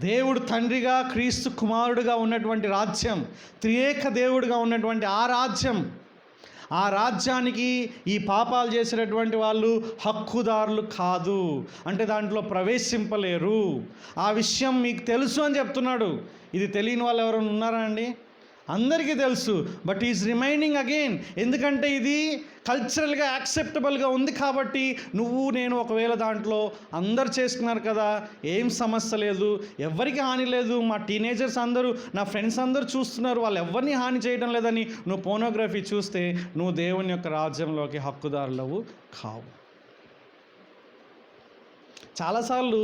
దేవుడు తండ్రిగా క్రీస్తు కుమారుడుగా ఉన్నటువంటి రాజ్యం త్రియేక దేవుడుగా ఉన్నటువంటి ఆ రాజ్యం ఆ రాజ్యానికి ఈ పాపాలు చేసినటువంటి వాళ్ళు హక్కుదారులు కాదు. అంటే దాంట్లో ప్రవేశింపలేరు. ఆ విషయం మీకు తెలుసు అని చెప్తున్నాడు. ఇది తెలియని వాళ్ళు ఎవరైనా ఉన్నారా అండి? అందరికీ తెలుసు బట్ ఈజ్ రిమైనింగ్ అగైన్ ఎందుకంటే ఇది కల్చరల్గా యాక్సెప్టబుల్గా ఉంది కాబట్టి నువ్వు నేను ఒకవేళ దాంట్లో అందరు చేస్తున్నారు కదా ఏం సమస్య లేదు ఎవరికి హాని లేదు మా టీనేజర్స్ అందరూ నా ఫ్రెండ్స్ అందరూ చూస్తున్నారు వాళ్ళు ఎవరిని హాని చేయడం లేదని నువ్వు పోనోగ్రఫీ చూస్తే నువ్వు దేవుని యొక్క రాజ్యంలోకి హక్కుదారులవు కావు. చాలాసార్లు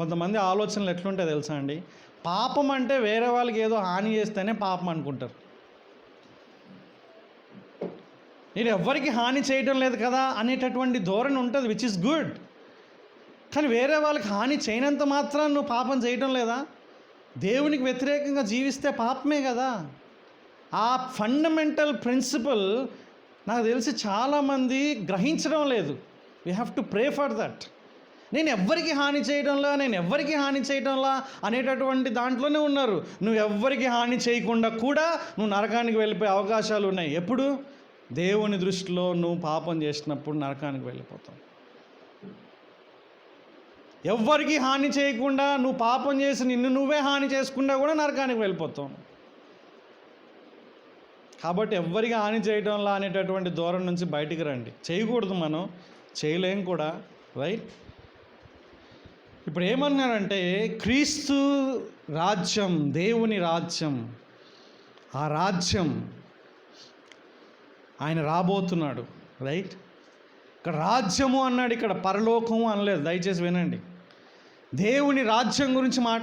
కొంతమంది ఆలోచనలు ఎట్లుంటాయి తెలుసా అండి? పాపం అంటే వేరే వాళ్ళకి ఏదో హాని చేస్తేనే పాపం అనుకుంటారు. నేను ఎవ్వరికి హాని చేయడం లేదు కదా అనేటటువంటి ధోరణి ఉంటుంది విచ్ ఇస్ గుడ్ కానీ వేరే వాళ్ళకి హాని చేయనంత మాత్రం నువ్వు పాపం చేయడం లేదా? దేవునికి వ్యతిరేకంగా జీవిస్తే పాపమే కదా. ఆ ఫండమెంటల్ ప్రిన్సిపల్ నాకు తెలిసి చాలామంది గ్రహించడం లేదు. We have to pray for that నేను ఎవ్వరికి హాని చేయడంలా నేను ఎవ్వరికి హాని చేయడంలా అనేటటువంటి దాంట్లోనే ఉన్నారు. నువ్వు ఎవ్వరికి హాని చేయకుండా కూడా నువ్వు నరకానికి వెళ్ళిపోయే అవకాశాలు ఉన్నాయి. ఎప్పుడు? దేవుని దృష్టిలో నువ్వు పాపం చేసినప్పుడు నరకానికి వెళ్ళిపోతావు. ఎవ్వరికి హాని చేయకుండా నువ్వు పాపం చేసి నిన్ను నువ్వే హాని చేసుకున్నా కూడా నరకానికి వెళ్ళిపోతావు. కాబట్టి ఎవ్వరికి హాని చేయడంలా అనేటటువంటి దూరం నుంచి బయటికి రండి. చేయకూడదు మనం. చేయలేం కూడా. రైట్? ఇప్పుడు ఏమన్నారంటే క్రీస్తు రాజ్యం దేవుని రాజ్యం ఆ రాజ్యం ఆయన రాబోతున్నాడు రైట్? ఇక్కడ రాజ్యము అన్నాడు ఇక్కడ పరలోకము అనలేదు. దయచేసి వినండి. దేవుని రాజ్యం గురించి మాట